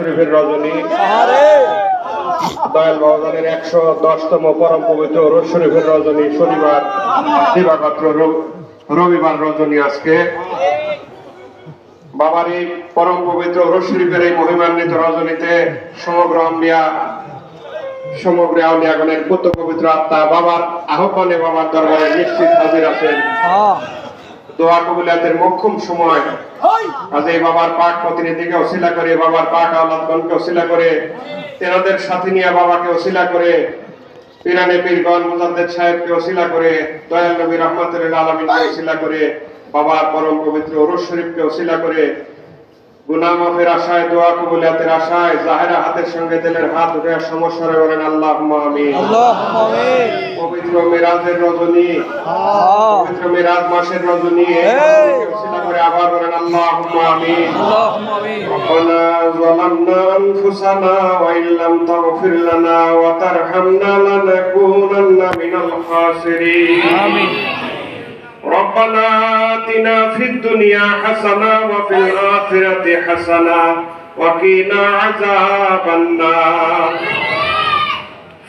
শরীফের রজনী। দয়াল বাবাজানের একশো দশতম পরম পবিত্র রোজ শরীফের রজনী শনিবার রবিবার রজনী আজকে। বাবার এই পরম পবিত্র রোজ শরীফের এই মহিমান্বিত রজনীতে সমগ্র আম্বিয়া, সমগ্র আউলিয়াগণের পুত্র পবিত্র আত্মা বাবার আহ্বানে বাবার দরবারে নিশ্চিত হাজির আছেন। দোয়া কবুলিয়াতের মক্ষম সময়। আজ এই বাবার পাক প্রতিনিধিকে অশিলা করে বাবার পাক আলাদগণকে অশিলা করে তেরোদের সাথে নিয়ে বাবাকে অশিলা করে পিরানে পীরগণ মুজাদ্দেদ সাহেবকে অশিলা করে দয়াল নবী রহমতুল্লাহ আলমিনকে অশিলা করে বাবার পরম পবিত্র ওরস শরীফকে অশিলা করে গুনাহ মাফের আশায় দোয়া কবুলিয়াতের আশায় জাহেরা হাতের সঙ্গে দিলের হাত উঠে সমস্যারে বলেন আল্লাহ আমিন পবিত্র মেরাজের রজনী পবিত্র মেরাজ মাসের রজনী এই রজনীকে অশিলা করে আবার বলেন আল্লাহ আমিন ربنا ظلمنا أنفسنا وإن لم تغفر لنا وترحمنا لنكونن من الخاسرين ربنا آتنا في الدنيا حسنة وفي الآخرة حسنة وقنا عذاب النار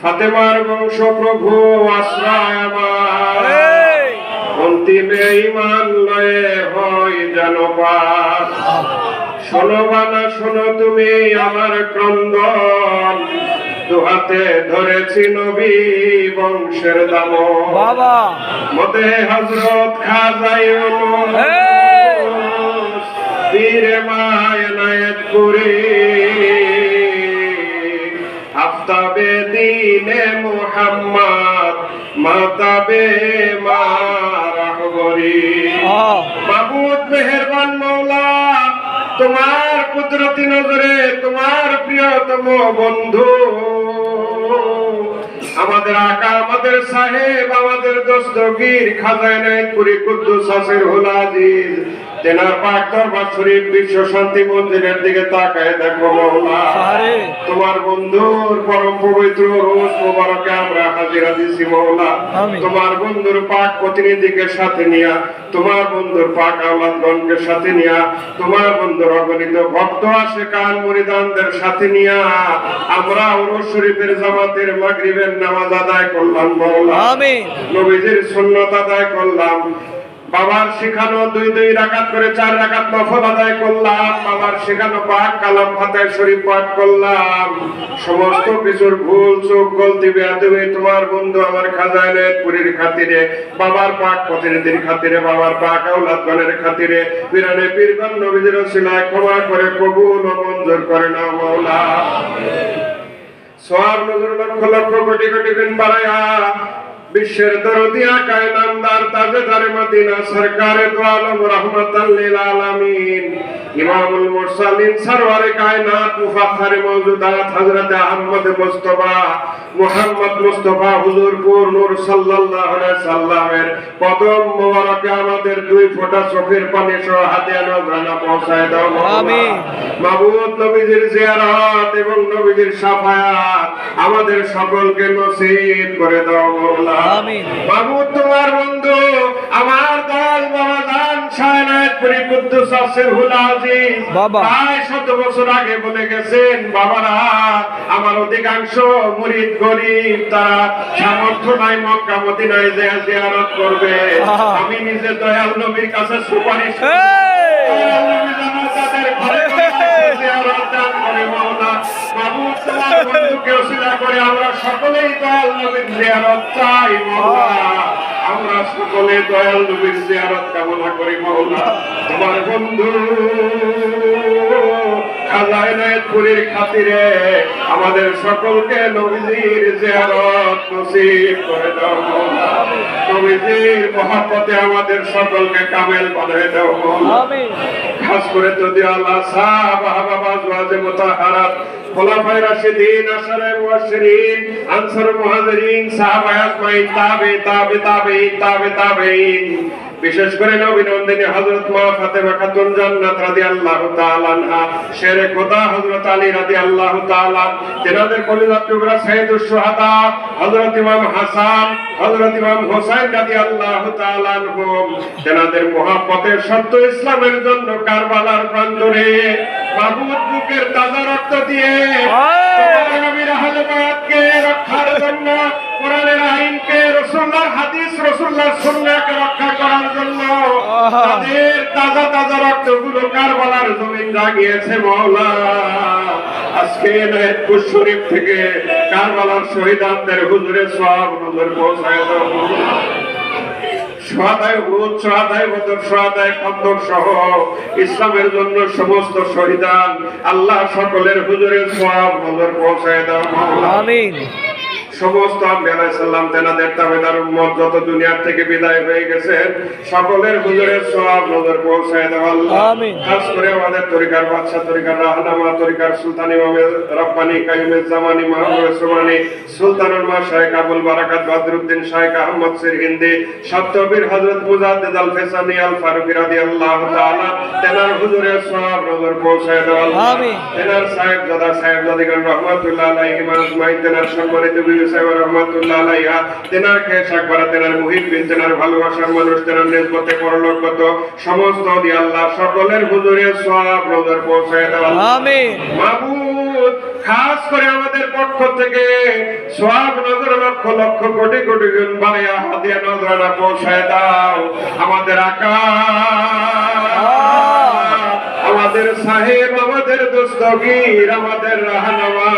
ফাতেমার বংশ প্রভু আশ্রয় আমার অন্তিমে ইমান লয়ে হয় যেন পার শোনো বানা শোনো তুমি আমার ক্রন্দন দুহাতে ধরেছি নবী বংশের দাম বাবা। মতে হজরত খাজাই বীরে মায়নায়ত করে আফতাবে দিনে মুহাম্মদ মাতাবে মা রাহবরি। মাবুদ মেহেরবান মৌলা তোমার কুদরতি নজরে তোমার প্রিয়তম বন্ধু। আমাদের আকা আমাদের সাহেব আমাদের দস্তগীর খাজানায় পুরী কুদ্দুস হাসির হুল তেনার পাক দরবার শরীফ বিশ্ব শান্তি মন্দিরের দিকে তাকায় দেখো মৌলা তোমার বন্ধুর পরম পবিত্র রোজ মোবারকে আমরা হাজিরা দিছি মৌলা তোমার বন্ধুর পাক প্রতিনিধিকে সাথে নিয়া তোমার বন্ধুর পাক আওলাদগণকে সাথে নিয়া তোমার বন্ধুর অগণিত ভক্ত আসে কান মুরিদানদের সাথে নিয়া আমরা ওরস শরীফের জামাতের মাগরিবের নামাজ আদায় করলাম মৌলা নবীজির সুন্নত আদায় করলাম। বাবার শেখানো দুই দুই রাকাত করে চার রাকাত নফল আদায় করলাম। বাবার শেখানো পাক কালাম ফাতে শরীফ পাঠ করলাম। সমস্ত কিছুর ভুল চোখ গলতি বেয়াদবি তোমার বন্ধু আমার খাজাইনের পুরীর খাতিরে বাবার পাক প্রতিনিধির খাতিরে বাবার পাক আউলাদগণের খাতিরে পিরানে পীরগণ নবীজির সিলায় ক্ষমা করে কবুল ও মঞ্জুর করে না মাওলা। সোয়াব নজর লক্ষ লক্ষ কোটি কোটি দিন বাড়ায়া বিশ্বের দরদিয়া কায়নামদার তাজেদারে মদিনা সরকারে দো আলম রহমাতাল লিল আলামিন ইমামুল মুরসালিন সরওয়ারে কায়নাত মুফাখখারে মওজুদাত হযরত আহমদ মুস্তাফা মুহাম্মদ মুস্তাফা হুজুরপুর নূর সাল্লাল্লাহু আলাইহি সাল্লামের কদম মোবারকে আমাদের দুই ফোঁটা চোখের পানি সহ হাতে আনা পৌঁছায় দাও। আমিন। মাবুদ নবীজির জিয়ারত এবং নবীজির সাফায়াত আমাদের সকলকে নসিব করে দাও মাওলা মাবুদ তোমার বন্ধু আমার দল বাবা দান সায়নাত পুরি কুদ্দুস আসিরহুল আজিজ। বাবা। প্রায় শত বছর আগে বলে গেছেন বাবারা আমার অধিকাংশ মুরিদ গরিব তারা সামর্থ্য নাই মক্কা মদিনায় যে জিয়ারত করবে। আমি নিজে দয়াল নবীর কাছে সুপারিশ আমরা সকলেই দয়াল নবীর জিয়ারত চাই মৌলা আমরা সকলে দয়াল নবীর জিয়ারত কামনা করি তোমার বন্ধু খাতিরে আমাদের সকলকে নবীজির জিয়ারত নসিব করে দাও মৌলা নবীজির মহাপতে আমাদের সকলকে কামেল বানায় দাও। আমিন। খাস করে যদি আল্লাহ সাহাব বাবা জওয়াজে মুতাহারাত খোলাফায়ে রাশিদিন আশারে মুবাশশিরিন আনসার মুহাজিরিন সাহাবা আজমাইন তাবে তাবে তাবে তাবে তাবেইন বিশেষ করে নবীনন্দিনী হযরত মা ফাতেমা খাতুন জান্নাত রাদিয়াল্লাহু তাআলা আনহা, শেরে খোদা হযরত আলী রাদিয়াল্লাহু তাআলা তেনাদের কলিজার টুকরা সাইয়্যিদুশ শুহাদা হযরত ইমাম হাসান, হযরত ইমাম হোসেন রাদিয়াল্লাহু তাআলা আনহুম। তেনাদের মহাপথের সত্য ইসলামের জন্য কারবালার প্রান্তরে। মাহমুদ বুকের তাজা রক্ত দিয়ে নবীর আহলে রক্ষার জন্য কোরআনের আইনকে রসুল্লাহর হাদিস রসুল্লাহর সুন্নাহকে রক্ষা করার জন্য তাদের তাজা তাজা রক্তগুলো কারবালার জমিন জাগিয়েছে মওলা। আজকে নায়েতপুর শরীফ থেকে কারবালার শহীদানদের হুজুরে সওয়াব নজর পৌঁছায় দাও। সহ ইসলামের জন্য সমস্ত শহীদান আল্লাহ সকলের হুজুরের সব নজর পৌঁছায় দাও। সমস্ত সাল্লাম তেনাদের তাবেদার উম্মত যত দুনিয়ার থেকে বিদায় হয়ে গেছেন সকলের হুজুরের সওয়াব নজর পৌঁছায় দাও আল্লাহ আমিন। খাস করে আমাদের তরিকার বাদশা তরিকার রাহনামা তরিকার সুলতান ইমামে রব্বানি কাইমের জামানি মাহমুদ সুমানি সুলতানুল মা শাহেখ আবুল বারাকাত বদরুদ্দিন শাহেখ আহমদ সির হিন্দি সত্যবীর হযরত মুজাদ্দিদ আল ফেসানি আল ফারুকি রাদিয়াল্লাহু তাআলা তেনার হুজুরের সওয়াব নজর পৌঁছায় দাও আল্লাহ আমিন। তেনার সাহেব দাদা সাহেব দাদিগণ রহমাতুল্লাহ আলাইহি মাজমাইন তেনার সম্মানিত বিবি সাহেব রহমাতুল্লাহ আলাইহা তেনার তেনার তেনার ভালোবাসার মানুষ তেনার পরলোকগত সমস্ত দি আল্লাহ সকলের হুজুরে সওয়াব নজর পৌঁছায় দাও আল্লাহ। আমিন খাস করে আমাদের পক্ষ থেকে সওয়াব নজর লক্ষ লক্ষ কোটি কোটি গুণ বাড়িয়া হাদিয়া নজরানা পৌঁছায় দাও আমাদের আকা আমাদের সাহেব আমাদের দোস্তগীর আমাদের রাহনামা।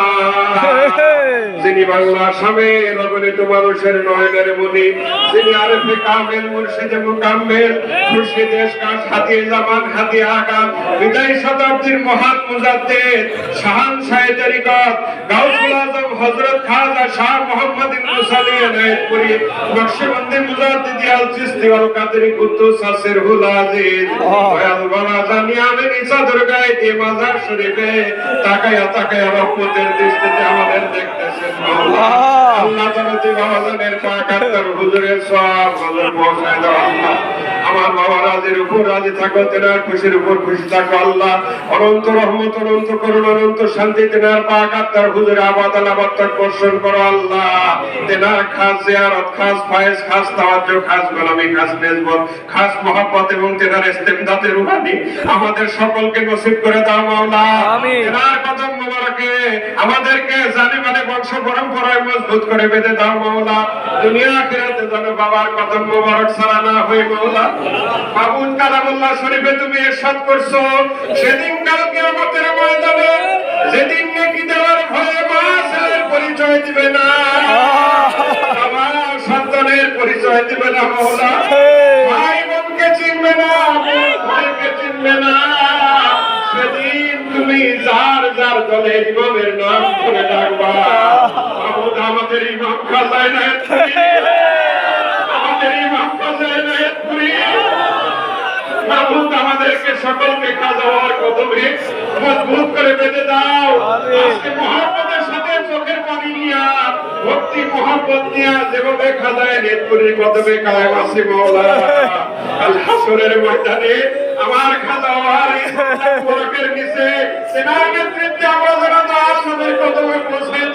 যিনি বাংলা স্বামীর অগণিত মানুষের নয়নের মুনি যিনি আরেফে কামেল মুর্শিদে মুকাম্মেল খুশি দেশ কাজ হাতিয়ে জামান হাতিয়ে আকাম বিদায় শতাব্দীর মহান মুজাদ্দেদ শাহান শাহে তরিকত গাউসুল আজম হযরত খাজা শাহ মোহাম্মদ ইবনে সালি আনায়তপুরি নকশবন্দি মুজাদ্দিদি আল কাদরি আজিজ। আমি নিসা দুর্গায় দিয়ে মাজার শরীফে তাকায়া তাকায়া রহমতের দৃষ্টিতে আমাদের দেখতেছেন আল্লাহ। আল্লাহ। জনতি বাবাজানের পাক হুজুরের সব হজর পৌঁছায় দাও আল্লাহ। আমার বাবা রাজের উপর রাজি থাকো তেনার খুশির উপর খুশি থাকো আল্লাহ। অনন্ত রহমত অনন্ত করুণ অনন্ত শান্তি তেনার পাক আত্মার হুজুরে আবাদ আলাবাদ বর্ষণ করো আল্লাহ। তেনার খাস জিয়ারত খাস ফায়েজ খাস তাওয়াজ্জ খাস গোলামি খাস নেজবত খাস মহব্বত এবং তেনার ইস্তেমদাতে রুহানি আমাদের সকলকে নসিব করে দাও মাওলা। আমিন। তেনার কদম মোবারকে আমাদেরকে জানে মানে বংশ পরম্পরায় মজবুত করে বেঁধে দাও মাওলা। দুনিয়া আখিরাতে যেন বাবার কদম মোবারক ছাড়া না হয় মাওলা। বাবুল কালামুল্লাহ শরীফে তুমি দেওয়ার পরিচয় দিবে না। বাবা, সন্তানের পরিচয় না মাওলা ভাই আমাদের ইমাম খাজায় না আমাদের ইমাম খাজায় না মাহমুদ আমাদেরকে সকলকে খাজা হওয়ার কদমে মজবুত করে বেঁধে দাও। আজকে মহাপদের সাথে চোখের পানি নিয়া ভক্তি মহাপদ নিয়া যেভাবে খাজায় নেতপুরের কদমে কায়েম আছে মৌলা আল হাসরের ময়দানে আমার খাজা হওয়ার এই নিচে সেনার নেতৃত্বে আমরা যেন তার কদমে পৌঁছাইতে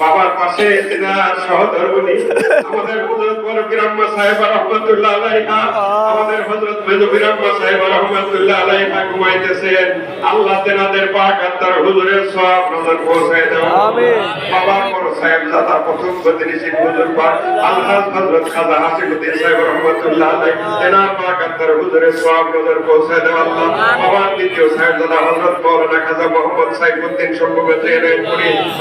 বাবার পাশে সহধর্মণি আমাদের হযরত বড় সাহেব রহমাতুল্লাহ আলাইহা। আমাদের হযরত মেজো বিরাম্মা সাহেব রহমাতুল্লাহ আলাইহা ঘুমাইতেছেন। আল্লাহ তেনাদের পাক আত্মার হুজুরের সওয়াব নজর পৌঁছায় দাও আমিন। বাবার বড় সাহেব দাদা প্রথম প্রতিনিধি হুজুর পাক আলহাজ হযরত খাজা হাসিবুদ্দিন সাহেব রহমাতুল্লাহ আলাইহি। তেনার পাক আত্মার হুজুরের সওয়াব নজর পৌঁছায় দাও আল্লাহ। বাবার দ্বিতীয় সাহেব দাদা হযরত মাওলানা খাজা মোহাম্মদ সাইফুদ্দিন সম্ভবত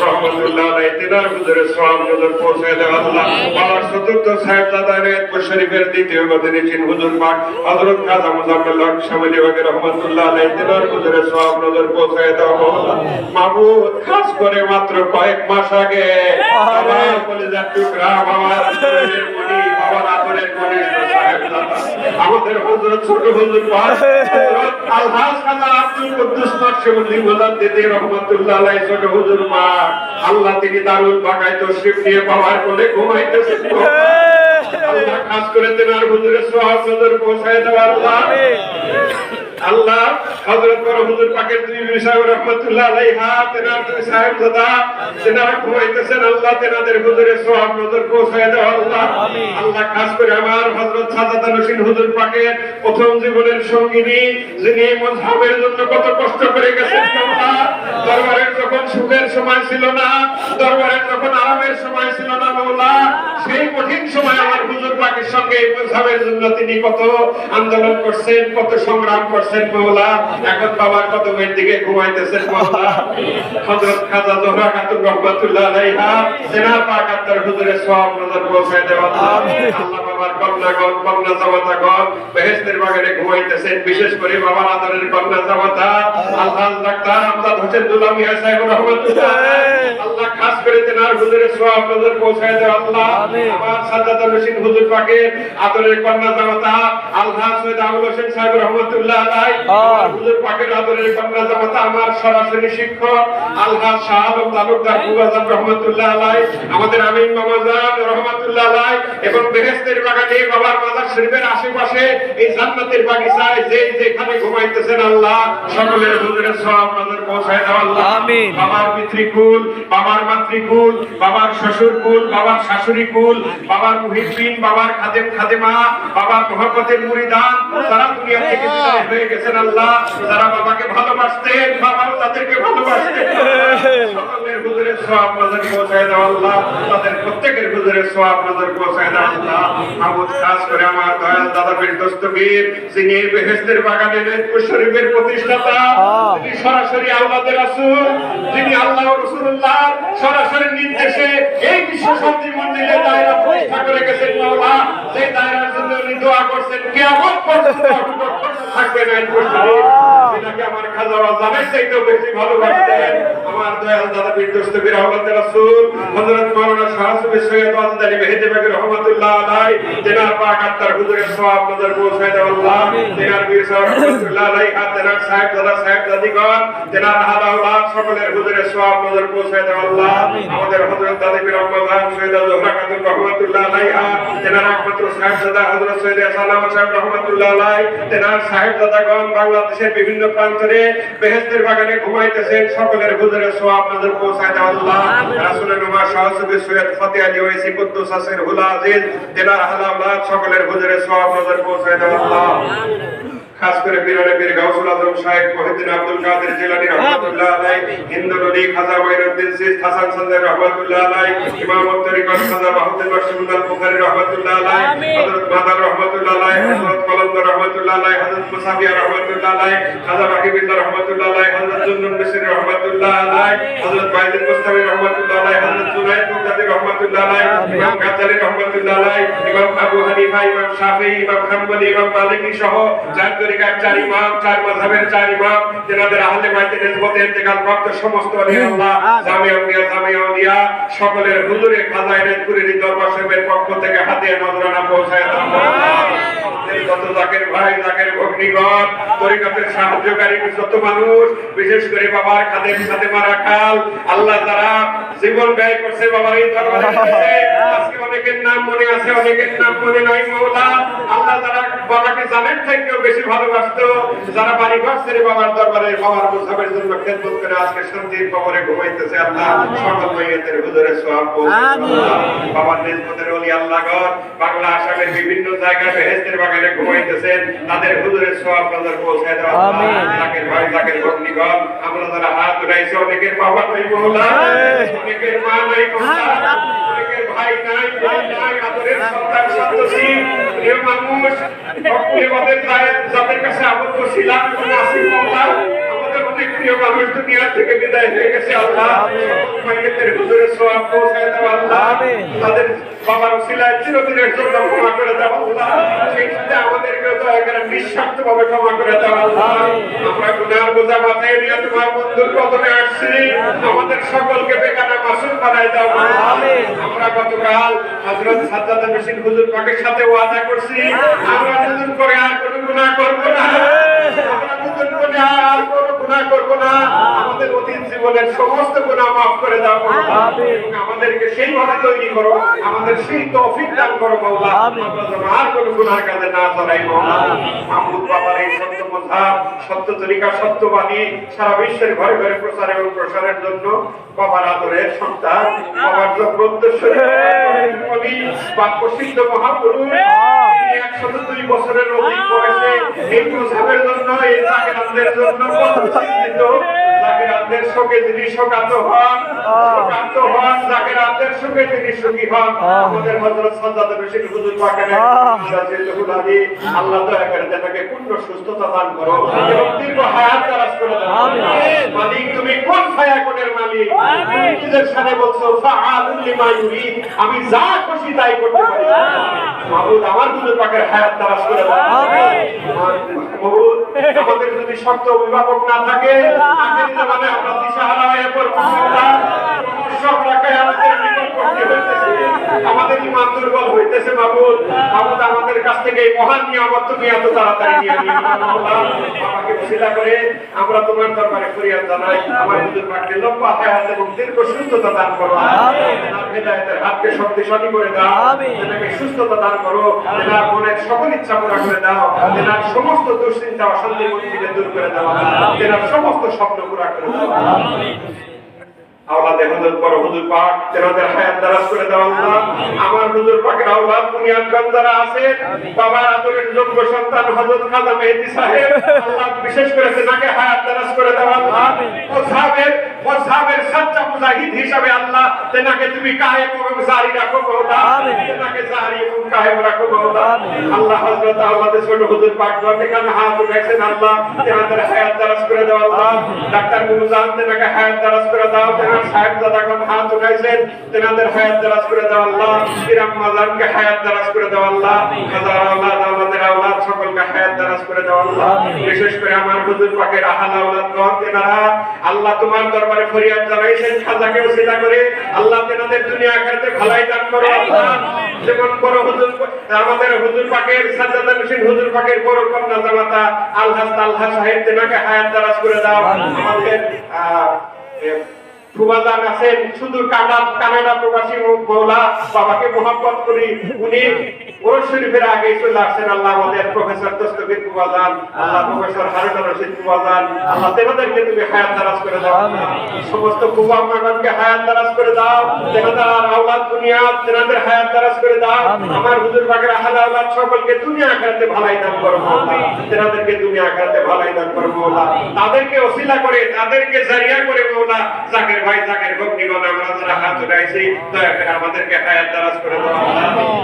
রহমাতুল্লাহ আলাইহি। তেনার হুজুরে সওয়াব হুজুর পৌঁছে দাও আল্লাহ। বাবার চতুর্থ সাহেব দাদা রেতপুর শরীফের দ্বিতীয় হুজুর পাক হযরত খাজা মুজাম্মেল হক শামিলি ওয়াগে রহমাতুল্লাহ আলাইহি তেনার হুজুরের সওয়াব হুজুর পৌঁছে দাও মাওলা মাহবুব খাস করে মাত্র কয়েক মাস আগে কলিজার টুকরা মুনি বাবার আমাদের হযরত ছোট হুজুর আলহাজ খাজা আব্দুল কুদ্দুস নকশবন্দি মোজাদ দিদি রহমাতুল্লাহ আলাইহি ছোট হুজুর পাক, আল্লাহ তিনি দারুল বাগায় তশরিফ নিয়ে বাবার কোলে ঘুমাইতেছেন আল্লাহ খাস করে তেনার হুজুরের নজর পৌঁছায় দেওয়ার আল্লাহ। আল্লাহ হযরত বড় হুজুর পাকের দুই সাহেব রহমাতুল্লাহ আলাইহা তেনার দুই সাহেব দাদা তেনারা ঘুমাইতেছেন আল্লাহ তেনাদের হুজুরের সোহাগ নজর পৌঁছায় দেওয়া আল্লাহ। আল্লাহ খাস করে আমার হযরত সাজাদা নসীন হুজুর পাকের প্রথম জীবনের সঙ্গিনী যিনি এই মজহাবের জন্য কত কষ্ট করে গেছেন দরবারের যখন সুখের সময় ছিল না দরবারের যখন আরামের সময় ছিল না মৌলা সেই কঠিন সময় আমার হুজুর পাকের সঙ্গে এই মজহাবের জন্য তিনি কত আন্দোলন করছেন কত সংগ্রাম করছেন মৌলা। এখন বাবার কদমের দিকে ঘুমাইতেছেন মৌলা। হযরত খাজা জোহরা খাতুন রহমাতুল্লাহ আলাইহা সেনা পাক হুজুরের সওয়াব নজর পৌঁছায় দেওয়া। আল্লাহ বাবার কন্যাগণ কন্যা জামাতাগণ বেহেশতের বাগানে ঘুমাইতেছেন বিশেষ করে বাবার আদরের কন্যা জামাতা আল্লাহ ডাক্তার আমদাদ হোসেন সাহেব রহমাতুল্লাহ। আল্লাহ খাস করে তেনার হুজুরের সওয়াব নজর পৌঁছায় দেওয়া আল্লাহ। আমার সাজ্জাদা নসীন হুজুর পাকের আদরের কন্যা আল্লাহ সৈয়দ আবুল হোসেন সাহেব রহমাতুল্লাহ আমার হুজুর পাকের আদরের কন্যা আমার সরাসরি শিক্ষক। আল্লাহ শাহ আলম তালুকদার বুবাজান রহমাতুল্লাহ আলাইহি আমাদের আমিন মামাজান রহমাতুল্লাহ আলাইহি এবং বেহেশতের বাগানে বাবার মাজার শরীফের আশেপাশে এই জান্নাতের বাগিচায় যে যেখানে ঘুমাইতেছেন আল্লাহ সকলের হুজুরের সওয়াব নজর পৌঁছায় দাও আল্লাহ আমিন। বাবার পিতৃকুল বাবার মাতৃকুল বাবার শ্বশুরকুল বাবার শাশুড়ি কুল বাবার মুহিদ্দিন বাবার খাদেম খাদেমা বাবার মহব্বতের মুরিদান তারা দুনিয়া থেকে বিদায় হয়ে গেছেন আল্লাহ যারা বাবাকে ভালোবাসতেন বাবাও তাদেরকে সওয়াব নজর পৌঁছায় দাও আল্লাহ। তাদের প্রত্যেকের হুজুরের সওয়াব নজর পৌঁছায় দাও আল্লাহ। মাহমুদ খাস করে আমার দয়াল দাদা বীর দস্তগীর যিনি এই বেহেশতের বাগানের নেতপুর শরীফের প্রতিষ্ঠাতা তিনি সরাসরি আল্লাহদের রাসূল যিনি আল্লাহ রাসূলুল্লাহ সরাসরি নির্দেশে এই বিশ্ব শান্তি মন্দিরে দায়রা প্রতিষ্ঠা করে গেছেন মাওলা। সেই দায়রার জন্য উনি দোয়া করছেন কিয়ামত পর্যন্ত থাকবে না আমার খাজা জানের চাইতেও বেশি ভালোবাসতেন। আমার দয়াল দাদা বীর দস্তগীর আল্লাহদের রাসূল হযরত মাওলানা শাহসুবি সৈয়দ আজদারি মেহেদি বাগের রহমাতুল্লাহ আলাইহি তেনার পাক আত্মার হুজুরের সওয়াব নজর পৌঁছায় দাও আল্লাহ। তেনার বীর সাহেব রহমাতুল্লাহ আলাইহি আর তেনার সাহেব দাদা সাহেব দাদিগণ তেনার আহলা আওলাদ সকলের হুজুরের সওয়াব নজর পৌঁছায় দাও আল্লাহ। আমাদের হযরত দাদি বীর রহমান সৈয়দ জোহরা খাতুন রহমাতুল্লাহ আলাইহা তেনার একমাত্র সাহেব দাদা হযরত সৈয়দ সালাম সাহেব রহমাতুল্লাহ আলাইহি তেনার সাহেব দাদাগণ বাংলাদেশের বিভিন্ন প্রান্তরে বেহেশতের বাগানে ঘুমাইতেছেন সকলের হুজুরের সওয়াব নজর পৌঁছায় দাও আল্লাহ। রাসূলের নুমা শাহসুবি সৈয়দ ফতে আলী ওয়াইসি কুদ্দুস আসির হুলা আজিজ তেনার আহলা আওলাদ সকলের হুজুরের সওয়াব নজর পৌঁছায় দাও আল্লাহ। খাস করে বীরানে বীর গাউসুল আজম সাহেব মহিউদ্দিন আব্দুল কাদের জিলানী রহমাতুল্লাহ আলাইহি হিন্দু নদী খাজা ওয়াইনুদ্দিন সিস হাসান সন্দের রহমাতুল্লাহ আলাইহি ইমাম তরিকত খাজা মাহমুদ বাশিরুল বুখারী রহমাতুল্লাহ আলাইহি হযরত মাদার রহমাতুল্লাহ আলাইহি হযরত কলন্দর রহমাতুল্লাহ আলাইহি হযরত মুসাফিয়া রহমাতুল্লাহ আলাইহি খাজা বাকিবিল্লাহ রহমাতুল্লাহ আলাইহি হযরত জুন্নুন মিসরি রহমাতুল্লাহ আলাইহি হযরত বাইদুল মুস্তাফি রহমাতুল্লাহ আলাইহি হযরত জুনাইদ বুখারী রহমাতুল্লাহ আলাইহি ইমাম গাজ্জালি রহমাতুল্লাহ আলাইহি ইমাম আবু হানিফা ইমাম শাফিঈ ইমাম হাম্বলি ইমাম মালিকি সহ চার তরিকার চার ইমাম চার মাযহাবের চার ইমাম যেনাদের আহলে বাইতের নিসবতে ইন্তেকাল প্রাপ্ত সমস্ত ওলি আল্লাহ জামিয়া উলিয়া জামিয়া উলিয়া সকলের হুজুরে খাজা এনায়তপুরের দরবার সাহেবের পক্ষ থেকে হাতে নজরানা পৌঁছায় দাও। যত জাকের ভাই জাকের ভগ্নিগণ তরিকতের সাহায্যকারী যত মানুষ বিশেষ করে বাবার খাদের সাথে মারা খাল আল্লাহ যারা জীবন ব্যয় করছে বাবার এই দরবারে। আজকে অনেকের নাম মনে আছে অনেকের নাম মনে নাই মৌলা। আল্লাহ যারা বাবাকে জানেন থেকেও বেশি ভালোবাসতো যারা বাড়ি ঘর ছেড়ে বাবার দরবারে বাবার মুসাফের জন্য খেদমত করে আজকে শান্তির কবরে ঘুমাইতেছে আল্লাহ সকল মাইয়াতের হুজুরে সোয়াব বাবার নিজমতের ওলি আল্লাহ গণ বাংলা আসামের বিভিন্ন জায়গায় বেহেস্তের বাগানে ঘুমাইতেছেন তাদের হুজুরের সোয়াব নজর পৌঁছায় দেওয়া আমিন। জাকের ভাই জাকের ভগ্নিগণ আমরা যারা হাত উঠাইছি অনেকের বাবা নাই মৌলা অনেকের মা নাই অনেকের ভাই নাই বোন নাই আদরের সন্তান সন্তোষী প্রিয় মানুষ ভক্তি আমাদের যাদের কাছে আবদ্ধ ছিলাম এবং আসি অনেক অনেক প্রিয় মানুষ দুনিয়া থেকে বিদায় হয়ে গেছে আল্লাহ। মাইয়াতের হুজুরে সোয়াব পৌঁছায় দাও আল্লাহ। তাদের বাবার উসিলায় চিরদিনের জন্য ক্ষমা করে দাও আল্লাহ। সেই সাথে আমাদেরকে দয়া করে নিঃস্বার্থ ভাবে ক্ষমা করে দাও আল্লাহ। আমরা গুনার বোঝা মাথায় নিয়ে তোমার বন্ধুর কদমে আসছি। আমাদের সকলকে বেকানা মাসুল বানায় দাও আমিন। আমরা গতকাল হযরত সাজ্জাদ হোসেন হুজুর পাকের সাথে ওয়াদা করছি আমরা নতুন করে আর কোনো গুনাহ করব না। আমরা নতুন করে আর কোনো গুনাহ করব না আমাদের অতীত জীবনের সমস্ত গুনাহ মাফ করে দাও। আমাদেরকে সেইভাবে তৈরি করো আমাদের সেই তৌফিক দান করো আমিন। আর কোনো গুনার কাজে না জড়াই মাওলা। মাহমুদ বাবার এই সত্য কথা সত্য তরিকা সত্য বাণী সারা বিশ্বের ঘরে ঘরে প্রচার এবং প্রসারের জন্য বাবার আদরের সন্তান বাবার জগদ্দশ্বরী বা প্রসিদ্ধ মহাপুরুষ। তিনি একশত দুই বছরের অধিক বয়সে এই জন্য প্রতিষ্ঠিত জাগেরানদের শোকে যিনি শোকাত হন হন জাগেরানদের শোকে যিনি সুখী হন আমাদের হযরত সাজ্জাদ হোসেন হুজুর পাকের রাদিয়াল্লাহু আনহু আল্লাহ দয়া করে তাকে পূর্ণ সুস্থতা দান করো এবং দীর্ঘ হায়াত দারাজ করে দাও। মালিক তুমি কোন ছায়াকোটের মালিক? তুমি নিজের সাথে বলছো ফাআলুল লিমা ইউরিদ আমি যা খুশি তাই করতে পারি। মাহবুব আমার হুজুর পাকের হায়াত দারাজ করে দাও। মাহবুব আমাদের যদি শব্দ অভিভাবক না থাকে আমরা দিশাহারা হয়ে পড়ব। আল্লাহ সব রাখায় আমাদের নিকট করতে হইতেছে। আমাদের ইমান দুর্বল হইতেছে মাহবুব মাহবুব আমাদের কাছ থেকে এই মহান নিয়ামত তুমি এত তাড়াতাড়ি নিয়ে নিও না আমাকে উসিলা করে আমরা তোমার দরবারে ফরিয়াদ জানাই। আমার হুজুর পাককে লম্বা হায়াত এবং দীর্ঘ সুস্থতা দান করো। তেনার হেদায়েতের হাতকে শক্তিশালী করে দাও। আমিন। তেনাকে সুস্থতা দান করো তেনার মনের সকল ইচ্ছা পুরা করে দাও। তেনার সমস্ত দুশ্চিন্তা অশান্তি মন থেকে দূর করে দাও। তেনার সমস্ত স্বপ্ন পুরা করে দাও। আওলাদে হুজুর পর হুজুর পাক তেনাদের হায়াত দারাজ করে দাও আল্লাহ আমার হুজুর পাকের আওলাদ বুনিয়াদগঞ্জ যারা আছে বাবার আদরের যোগ্য সন্তান হযরত খাজা মেহেদী সাহেব আল্লাহ বিশেষ করে তেনাকে হায়াত দারাজ করে দাও আল্লাহ ও সাহেবের ও সাহেবের সচ্চা মুজাহিদ হিসাবে আল্লাহ তেনাকে তুমি কায়েম এবং জারি রাখো মাওলা তেনাকে জারি এবং কায়েম রাখো মাওলা আল্লাহ হযরত আওলাদে ছোট হুজুর পাক যেখানে হাত উঠাইছেন আল্লাহ তেনাদের হায়াত দারাজ করে দাও আল্লাহ ডাক্তার মুজাহিদ তেনাকে হায়াত দারাজ করে দাও তেনার সাহেব দাদাগণ হাত উঠাইছেন তেনাদের হায়াত দারাজ করে দাও আল্লাহ ইরাম মাজানকে হায়াত দারাজ করে দাও আল্লাহ হাজার আওলাদ আওলাদের আওলাদ সকলকে হায়াত দারাজ করে দাও আল্লাহ। বিশেষ করে আমার হুজুর পাকের আহাল আওলাদ গণ তেনারা আল্লাহ তোমার দরবারে ফরিয়াদ জানাইছেন খাজাকে ওসিলা করে আল্লাহ তেনাদের দুনিয়া আখিরাতে ভালাই দান করো আল্লাহ। যেমন বড় হুজুর আমাদের হুজুর পাকের সাজ্জাদ হোসেন হুজুর পাকের বড় কন্যা জামাতা আলহাজ তালহা সাহেব তেনাকে হায়াত দারাজ করে দাও। আমাদের আহ, ফুবাদান আছেন শুধু কানাডা কানাডা প্রবাসী মৌলা বাবাকে মোহাম্মত করি। উনি ওর শরীফের আগে চলে আসছেন আল্লাহ আমাদের প্রফেসর দস্তগীর ফুবাদান আল্লাহ প্রফেসর হারুন রশিদ ফুবাদান আল্লাহ তুমি হায়াত দারাজ করে দাও। সমস্ত কুবা মাগানকে হায়াত দারাজ করে দাও। আওলাদ দুনিয়া তেনাদের হায়াত দারাজ করে দাও। আমার হুজুর আহাল আওলাদ সকলকে আখেরাতে ভালাই দান করো তেনাদেরকে আখেরাতে ভালাই দান করো তাদেরকে ওসিলা করে তাদেরকে জারিয়া করে মৌলা জাকের আমরা যারা হাত উঠাইছি দয়া করে আমাদেরকে হায়াত দারাজ করে দাও।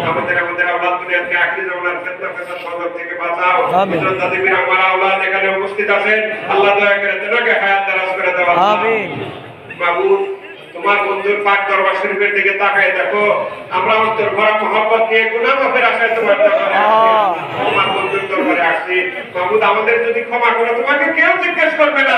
আমাদের আমাদের আওলাদ দুনিয়াকে আখরি জামানার ফিতনা থেকে বাঁচাও। হযরত দাদিবির আমার আওলাদ এখানে উপস্থিত আছেন আল্লাহ দয়া করে তেনাকে হায়াত দারাজ করে দাও আমিন। মাবুদ তোমার বন্ধুর পাক দরবার শরীফের দিকে তাকায় দেখো আমরা অন্তর ভরা মোহাম্মত নিয়ে গুনাহ মাফের আশায় তোমার দরবারে। তোমার বন্ধুর দরবারে আসছি মাবুদ আমাদের যদি ক্ষমা করো তোমাকে কেউ জিজ্ঞেস করবে না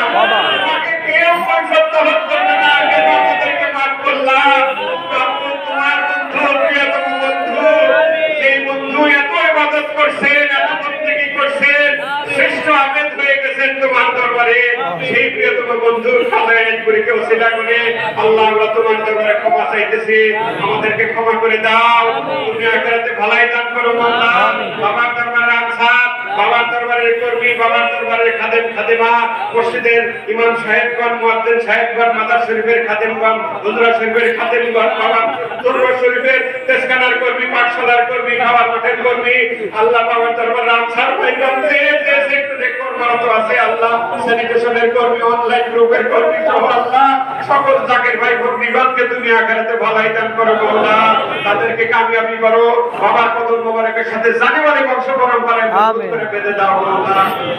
খালায়াতপুরীকে ওসিলা করে আল্লাহ আমরা তোমার দরবারে ক্ষমা চাইতেছি। আমাদেরকে ক্ষমা করে দাও। তুমি আখেরাতে ভালাই দান করো বাবার দরবারে আনসার বাবার দরবারের কর্মী বাবার দরবারের খাদেম খাদেমা মসজিদের ইমাম সাহেবগণ মুয়াজ্জিন সাহেবগণ মাদার শরীফের খাদেমগণ হুজরা শরীফের খাদেমগণ বাবার দরবার শরীফের তেজখানার কর্মী পাঠশালার কর্মী খাবার মাঠের কর্মী আল্লাহ বাবার দরবার সেক্টরে কর্মরত আছে আল্লাহ। স্যানিটেশনের কর্মী অনলাইন গ্রুপের কর্মী সহ আল্লাহ। সকল জাকের ভাই তুমি আকারাতে ভালাই দান করো মৌলা। তাদেরকে কামিয়াবি করো। বাবার কদম মোবারকের সাথে জানে মানে বংশ পরম্পরায় করে বেঁধে দাও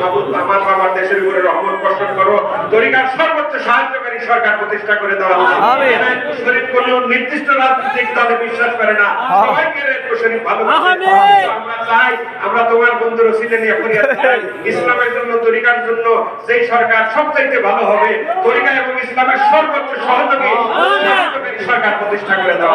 মাবুদ আমার বাবার দেশের উপরে রহমত বর্ষণ করো। তরিকার সর্বোচ্চ সাহায্যকারী সরকার প্রতিষ্ঠা করে দাও আমিন। শরীফ কোন নির্দিষ্ট রাজনৈতিক দলে বিশ্বাস করে না। সবাইকে শরীফ ভালো আমরা চাই আমরা তোমার বন্ধু রসিলে নিয়ে ফরিয়াদ ইসলামের জন্য তরিকার জন্য যেই সরকার সবচাইতে ভালো হবে তরিকা এবং ইসলামের সর্বোচ্চ সহযোগী সরকার প্রতিষ্ঠা করে দেওয়া।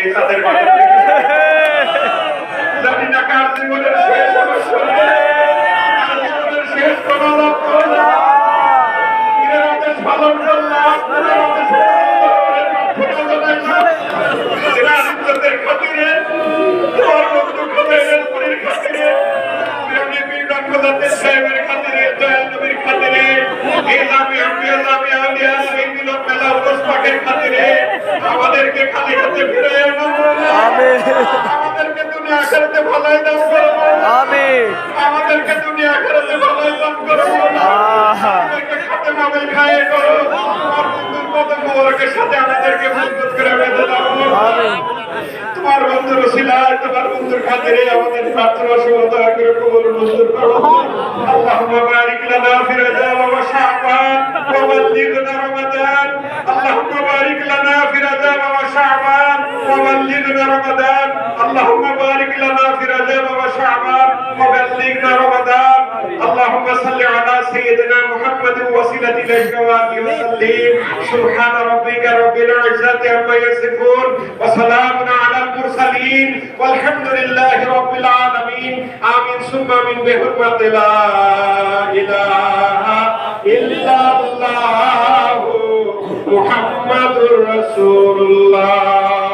তাদের জানি না কার জীবনের শেষ শেষ কোনো লক্ষ্য না বাইরে আমাদের ছাত্র সহতা করে কবুল মঞ্জুর করো। আল্লাহুম্মা বারিক লানা ফি রাজাব ওয়া শাবান ওয়া বাল্লিগনা রমাদান। আল্লাহুম্মা বারিক লানা ফি রাজাব ওয়া سيدنا محمد وسيلة إليك وآله وسلم سبحان ربك رب العزة عما يصفون وسلام على المرسلين والحمد لله رب العالمين آمين ثم من بحرمة لا إله إلا الله محمد رسول الله